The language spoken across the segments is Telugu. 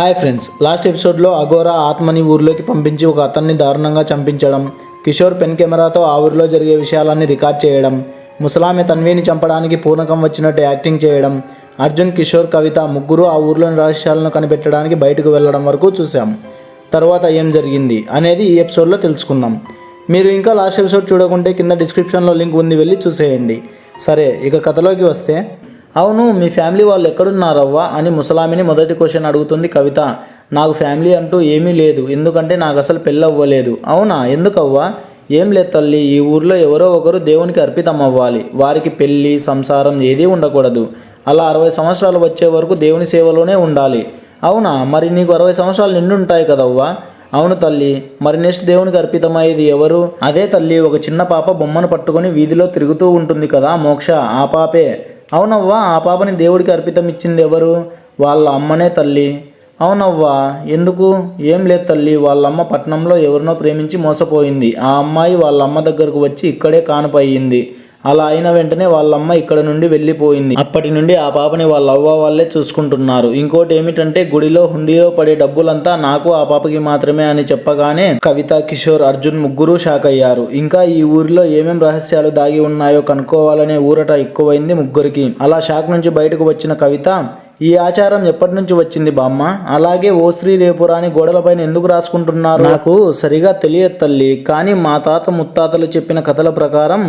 హాయ్ ఫ్రెండ్స్ లాస్ట్ ఎపిసోడ్లో అఘోరా ఆత్మని ఊర్లోకి పంపించి ఒక అతన్ని దారుణంగా చంపించడం కిషోర్ పెన్ కెమెరాతో ఆ ఊరిలో జరిగే విషయాలన్నీ రికార్డ్ చేయడం ముసలామె తన్వీని చంపడానికి పూనకం వచ్చినట్టు యాక్టింగ్ చేయడం అర్జున్ కిషోర్ కవిత ముగ్గురు ఆ ఊర్లోని రహస్యాలను కనిపెట్టడానికి బయటకు వెళ్ళడం వరకు చూసాం తర్వాత ఏం జరిగింది అనేది ఈ ఎపిసోడ్లో తెలుసుకుందాం. మీరు ఇంకా లాస్ట్ ఎపిసోడ్ చూడకుంటే కింద డిస్క్రిప్షన్లో లింక్ ఉంది వెళ్ళి చూసేయండి. సరే ఇక కథలోకి వస్తే అవును మీ ఫ్యామిలీ వాళ్ళు ఎక్కడున్నారవ్వా అని ముసలామిని మొదటి క్వశ్చన్ అడుగుతుంది కవిత. నాకు ఫ్యామిలీ అంటూ ఏమీ లేదు ఎందుకంటే నాకు అసలు పెళ్ళి అవ్వలేదు అవునా? ఎందుకవ్వా? ఏం లేదు తల్లి ఈ ఊర్లో ఎవరో ఒకరు దేవునికి అర్పితం అవ్వాలి వారికి పెళ్ళి సంసారం ఏదీ ఉండకూడదు. అలా అరవై సంవత్సరాలు వచ్చే వరకు దేవుని సేవలోనే ఉండాలి. అవునా? మరి నీకు అరవై సంవత్సరాలు నిండుంటాయి కదవ్వా? అవును తల్లి మరి నెక్స్ట్ దేవునికి అర్పితమయ్యేది ఎవరు? అదే తల్లి ఒక చిన్న పాప బొమ్మను పట్టుకొని వీధిలో తిరుగుతూ ఉంటుంది కదా మోక్ష ఆ పాపే. అవునవ్వా ఆ పాపని దేవుడికి అర్పితం ఇచ్చింది ఎవరు? వాళ్ళ అమ్మనే తల్లి. అవునవ్వా ఎందుకు? ఏం లేదు తల్లి వాళ్ళమ్మ పట్నంలో ఎవరినో ప్రేమించి మోసపోయింది. ఆ అమ్మాయి వాళ్ళ అమ్మ దగ్గరకు వచ్చి ఇక్కడే కానుపయ్యింది అలా అయిన వెంటనే వాళ్ళమ్మ ఇక్కడ నుండి వెళ్ళిపోయింది. అప్పటి నుండి ఆ పాపని వాళ్ళ అవ్వ వాళ్ళే చూసుకుంటున్నారు. ఇంకోటి ఏమిటంటే గుడిలో హుండీలో పడే డబ్బులంతా నాకు ఆ పాపకి మాత్రమే అని చెప్పగానే కవిత కిషోర్ అర్జున్ ముగ్గురు షాక్ అయ్యారు. ఇంకా ఈ ఊరిలో ఏమేం రహస్యాలు దాగి ఉన్నాయో కనుక్కోవాలనే ఊరట ఎక్కువైంది ముగ్గురికి. అలా షాక్ నుంచి బయటకు వచ్చిన కవిత ఈ ఆచారం ఎప్పటి నుంచి వచ్చింది బామ్మ? అలాగే ఓ శ్రీ రేపురాని గోడలపైన ఎందుకు రాసుకుంటున్నారు? నాకు సరిగా తెలియదు తల్లి కానీ మా తాత ముత్తాతలు చెప్పిన కథల ప్రకారం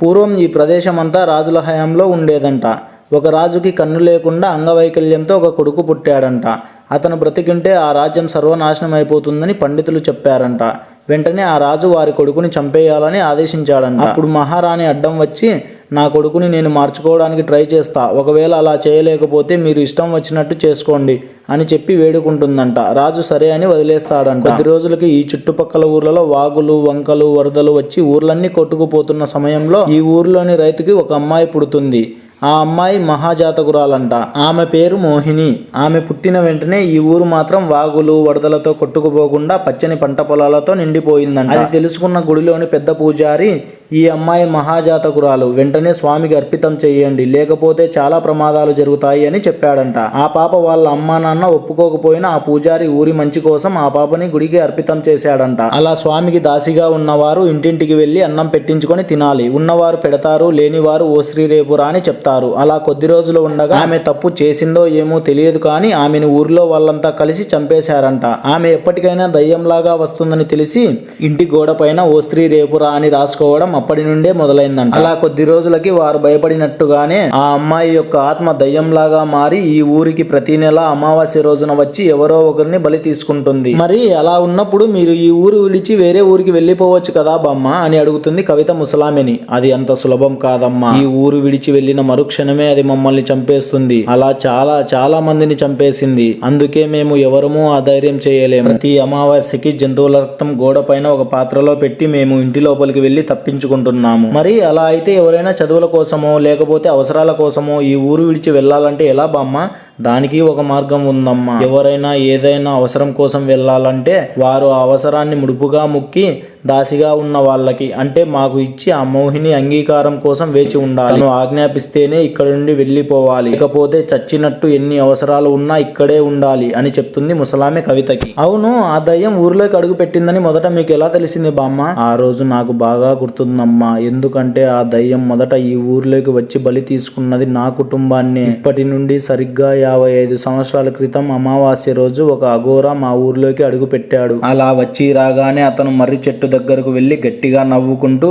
పూర్వం ఈ ప్రదేశమంతా రాజుల హయాంలో ఉండేదంట. ఒక రాజుకి కన్ను లేకుండా అంగవైకల్యంతో ఒక కొడుకు పుట్టాడంట. అతను బ్రతికింటే ఆ రాజ్యం సర్వనాశనం అయిపోతుందని పండితులు చెప్పారంట. వెంటనే ఆ రాజు వారి కొడుకుని చంపేయాలని ఆదేశించాడంట. అప్పుడు మహారాణి అడ్డం వచ్చి నా కొడుకుని నేను మార్చుకోవడానికి ట్రై చేస్తా. ఒకవేళ అలా చేయలేకపోతే మీరు ఇష్టం వచ్చినట్టు చేసుకోండి అని చెప్పి వేడుకుంటుందంట. రాజు సరే అని వదిలేస్తాడంట. కొద్ది రోజులకి ఈ చుట్టుపక్కల ఊర్లలో వాగులు వంకలు వరదలు వచ్చి ఊర్లన్నీ కొట్టుకుపోతున్న సమయంలో ఈ ఊర్లోని రైతుకి ఒక అమ్మాయి పుడుతుంది. ఆ అమ్మాయి మహాజాతకురాలంట. ఆమె పేరు మోహిని. ఆమె పుట్టిన వెంటనే ఈ ఊరు మాత్రం వాగులు వరదలతో కొట్టుకుపోకుండా పచ్చని పంట పొలాలతో నిండిపోయిందంట. అది తెలుసుకున్న గుడిలోని పెద్ద పూజారి ఈ అమ్మాయి మహాజాతకురాలు. వెంటనే స్వామికి అర్పితం చేయండి. లేకపోతే చాలా ప్రమాదాలు జరుగుతాయి అని చెప్పాడంట. ఆ పాప వాళ్ళ అమ్మా నాన్న ఒప్పుకోకపోయినా ఆ పూజారి ఊరి మంచి కోసం ఆ పాపని గుడికి అర్పితం చేశాడంట. అలా స్వామికి దాసిగా ఉన్నవారు ఇంటింటికి వెళ్ళి అన్నం పెట్టించుకొని తినాలి. ఉన్నవారు పెడతారు లేనివారు ఓ శ్రీ రేపురా అని చెప్తారు. అలా కొద్ది రోజులు ఉండగా ఆమె తప్పు చేసిందో ఏమో తెలియదు కానీ ఆమెను ఊరిలో వాళ్ళంతా కలిసి చంపేశారంట. ఆమె ఎప్పటికైనా దయ్యంలాగా వస్తుందని తెలిసి ఇంటి గోడ పైన ఓ స్త్రీ రేపురా అని రాసుకోవడం అప్పటి నుండే మొదలైందంట. అలా కొద్ది రోజులకి వారు భయపడినట్టుగానే ఆ అమ్మాయి యొక్క ఆత్మ దయ్యంలాగా మారి ఈ ఊరికి ప్రతి నెల అమావాస్య రోజున వచ్చి ఎవరో ఒకరిని బలి తీసుకుంటుంది. మరి అలా ఉన్నప్పుడు మీరు ఈ ఊరు విడిచి వేరే ఊరికి వెళ్ళిపోవచ్చు కదా బామ్మ అని అడుగుతుంది కవిత ముసలామిని. అది అంత సులభం కాదమ్మా. ఈ ఊరు విడిచి వెళ్ళిన మరుక్షణమే అది మమ్మల్ని చంపేస్తుంది. అలా చాలా చాలా మందిని చంపేసింది. అందుకే మేము ఎవరమూ ఆ ధైర్యం చేయలేము. ప్రతి అమావాస్యకి జంతువుల రక్తం గోడ పైన ఒక పాత్రలో పెట్టి మేము ఇంటి లోపలికి వెళ్ళి తప్పించుకుంటున్నాము. మరి అలా అయితే ఎవరైనా చదువుల కోసమో లేకపోతే అవసరాల కోసమో ఈ ఊరు విడిచి వెళ్ళాలంటే ఎలా బామ్మ? దానికి ఒక మార్గం ఉందమ్మా. ఎవరైనా ఏదైనా అవసరం కోసం వెళ్ళాలంటే వారు ఆ అవసరాన్ని ముడుపుగా ముక్కి దాసిగా ఉన్న వాళ్ళకి అంటే మాకు ఇచ్చి ఆ మోహిని అంగీకారం కోసం వేచి ఉండాలి. తను ఆజ్ఞాపిస్తేనే ఇక్కడ నుండి వెళ్ళిపోవాలి. ఇకపోతే చచ్చినట్టు ఎన్ని అవసరాలు ఉన్నా ఇక్కడే ఉండాలి అని చెప్తుంది ముసలామె కవితకి. అవును ఆ దయ్యం ఊర్లోకి అడుగు పెట్టిందని మొదట మీకు ఎలా తెలిసింది బామ్మ? ఆ రోజు నాకు బాగా గుర్తుందమ్మా. ఎందుకంటే ఆ దయ్యం మొదట ఈ ఊర్లోకి వచ్చి బలి తీసుకున్నది నా కుటుంబాన్ని. ఇప్పటి నుండి సరిగ్గా యాభై ఐదు సంవత్సరాల క్రితం అమావాస్య రోజు ఒక అఘోరా మా ఊర్లోకి అడుగుపెట్టాడు. అలా వచ్చి రాగానే అతను మర్రి చెట్టు దగ్గరకు వెళ్ళి గట్టిగా నవ్వుకుంటూ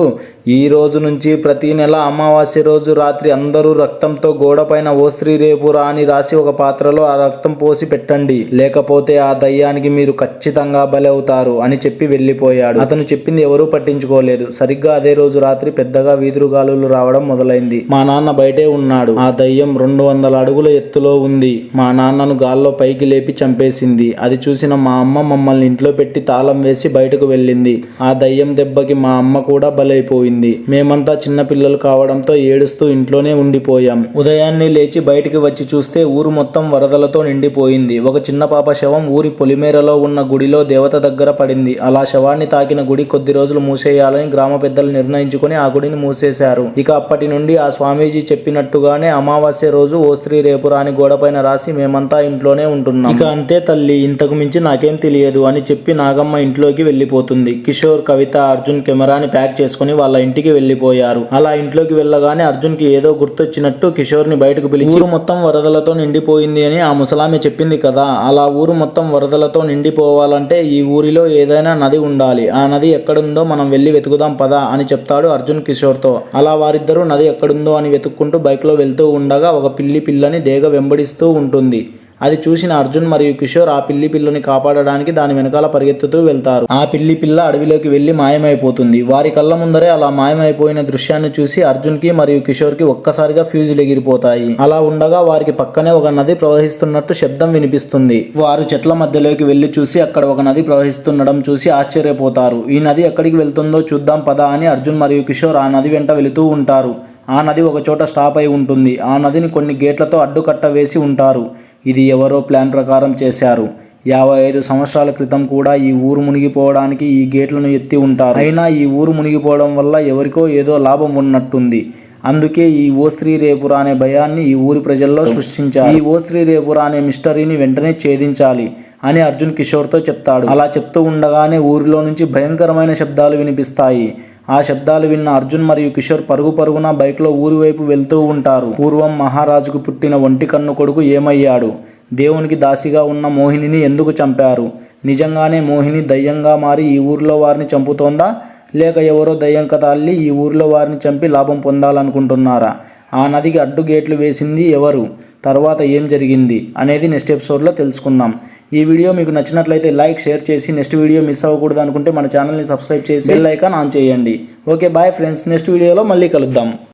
ఈ రోజు నుంచి ప్రతి నెల అమావాస్య రోజు రాత్రి అందరూ రక్తంతో గోడపైన ఓ స్త్రీ రేపు అని రాసి ఒక పాత్రలో ఆ రక్తం పోసి పెట్టండి. లేకపోతే ఆ దయ్యానికి మీరు ఖచ్చితంగా బలవుతారు అని చెప్పి వెళ్ళిపోయాడు. అతను చెప్పింది ఎవరూ పట్టించుకోలేదు. సరిగ్గా అదే రోజు రాత్రి పెద్దగా వీధురుగాలులు రావడం మొదలైంది. మా నాన్న బయటే ఉన్నాడు. ఆ దయ్యం రెండు వందల అడుగుల ఎత్తులో ఉంది. మా నాన్నను గాల్లో పైకి లేపి చంపేసింది. అది చూసిన మా అమ్మ మమ్మల్ని ఇంట్లో పెట్టి తాళం వేసి బయటకు వెళ్ళింది. ఆ దయ్యం దెబ్బకి మా అమ్మ కూడా బలైపోయింది. మేమంతా చిన్నపిల్లలు కావడంతో ఏడుస్తూ ఇంట్లోనే ఉండిపోయాం. ఉదయాన్నే లేచి బయటికి వచ్చి చూస్తే ఊరు మొత్తం వరదలతో నిండిపోయింది. ఒక చిన్న పాప శవం ఊరి పొలిమేరలో ఉన్న గుడిలో దేవత దగ్గర పడింది. అలా శవాన్ని తాకిన గుడి కొద్ది రోజులు మూసేయాలని గ్రామ పెద్దలు నిర్ణయించుకొని ఆ గుడిని మూసేశారు. ఇక అప్పటి నుండి ఆ స్వామీజీ చెప్పినట్టుగానే అమావాస్య రోజు ఓ స్త్రీ రేపు రాని గోడపైన రాసి మేమంతా ఇంట్లోనే ఉంటున్నాం. ఇక అంతే తల్లి ఇంతకు మించి నాకేం తెలియదు అని చెప్పి నాగమ్మ ఇంట్లోకి వెళ్ళిపోతుంది. కిషోర్ కవిత అర్జున్ కెమెరాని ప్యాక్ చేసుకుని వాళ్ళ ఇంటికి వెళ్ళిపోయారు. అలా ఇంట్లోకి వెళ్ళగానే అర్జున్కి ఏదో గుర్తొచ్చినట్టు కిషోర్ని బయటకు పిలిచి ఊరు మొత్తం వరదలతో నిండిపోయింది అని ఆ ముసలామె చెప్పింది కదా. అలా ఊరు మొత్తం వరదలతో నిండిపోవాలంటే ఈ ఊరిలో ఏదైనా నది ఉండాలి. ఆ నది ఎక్కడుందో మనం వెళ్ళి వెతుకుదాం పదా అని చెప్తాడు అర్జున్ కిషోర్తో అలా వారిద్దరూ నది ఎక్కడుందో అని వెతుక్కుంటూ బైక్లో వెళ్తూ ఉండగా ఒక పిల్లి పిల్లని డేగ వెంబడిస్తూ ఉంటుంది. అది చూసిన అర్జున్ మరియు కిషోర్ ఆ పిల్లి పిల్లని కాపాడడానికి దాని వెనకాల పరిగెత్తుతూ వెళ్తారు. ఆ పిల్లి పిల్ల అడవిలోకి వెళ్ళి మాయమైపోతుంది. వారి కళ్ళ ముందరే అలా మాయమైపోయిన దృశ్యాన్ని చూసి అర్జున్కి మరియు కిషోర్కి ఒక్కసారిగా ఫ్యూజులు ఎగిరిపోతాయి. అలా ఉండగా వారికి పక్కనే ఒక నది ప్రవహిస్తున్నట్టు శబ్దం వినిపిస్తుంది. వారు చెట్ల మధ్యలోకి వెళ్ళి చూసి అక్కడ ఒక నది ప్రవహిస్తుండడం చూసి ఆశ్చర్యపోతారు. ఈ నది ఎక్కడికి వెళ్తుందో చూద్దాం పదా అని అర్జున్ మరియు కిషోర్ ఆ నది వెంట వెళుతూ ఉంటారు. ఆ నది ఒకచోట స్టాప్ అయి ఉంటుంది. ఆ నదిని కొన్ని గేట్లతో అడ్డుకట్ట వేసి ఉంటారు. ఇది ఎవరో ప్లాన్ ప్రకారం చేశారు. యాభై ఐదు సంవత్సరాల క్రితం కూడా ఈ ఊరు మునిగిపోవడానికి ఈ గేట్లను ఎత్తి ఉంటారు. అయినా ఈ ఊరు మునిగిపోవడం వల్ల ఎవరికో ఏదో లాభం ఉన్నట్టుంది. అందుకే ఈ ఓ స్త్రీ అనే భయాన్ని ఈ ఊరి ప్రజల్లో సృష్టించారు. ఈ ఓ స్త్రీ అనే మిస్టరీని వెంటనే ఛేదించాలి అని అర్జున్ కిషోర్తో చెప్తాడు. అలా చెప్తూ ఉండగానే ఊరిలో నుంచి భయంకరమైన శబ్దాలు వినిపిస్తాయి. ఆ శబ్దాలు విన్న అర్జున్ మరియు కిషోర్ పరుగు పరుగున బైక్లో ఊరి వైపు వెళ్తూ ఉంటారు. పూర్వం మహారాజుకు పుట్టిన ఒంటి కన్ను కొడుకు ఏమయ్యాడు? దేవునికి దాసిగా ఉన్న మోహినిని ఎందుకు చంపారు? నిజంగానే మోహిని దయ్యంగా మారి ఈ ఊరిలో వారిని చంపుతోందా? లేక ఎవరో దయ్యం కథ అల్లి ఈ ఊరిలో వారిని చంపి లాభం పొందాలనుకుంటున్నారా? ఆ నదికి అడ్డు గేట్లు వేసింది ఎవరు? తర్వాత ఏం జరిగింది? అనేది నెక్స్ట్ ఎపిసోడ్లో తెలుసుకుందాం. ఈ వీడియో మీకు నచ్చినట్లయితే లైక్ షేర్ చేసి నెక్స్ట్ వీడియో మిస్ అవ్వకూడదు అనుకుంటే మన ఛానల్ని సబ్స్క్రైబ్ చేసి బెల్ ఐకాన్ ఆన్ చేయండి. Okay bye friends. నెక్స్ట్ వీడియోలో మళ్ళీ కలుద్దాం.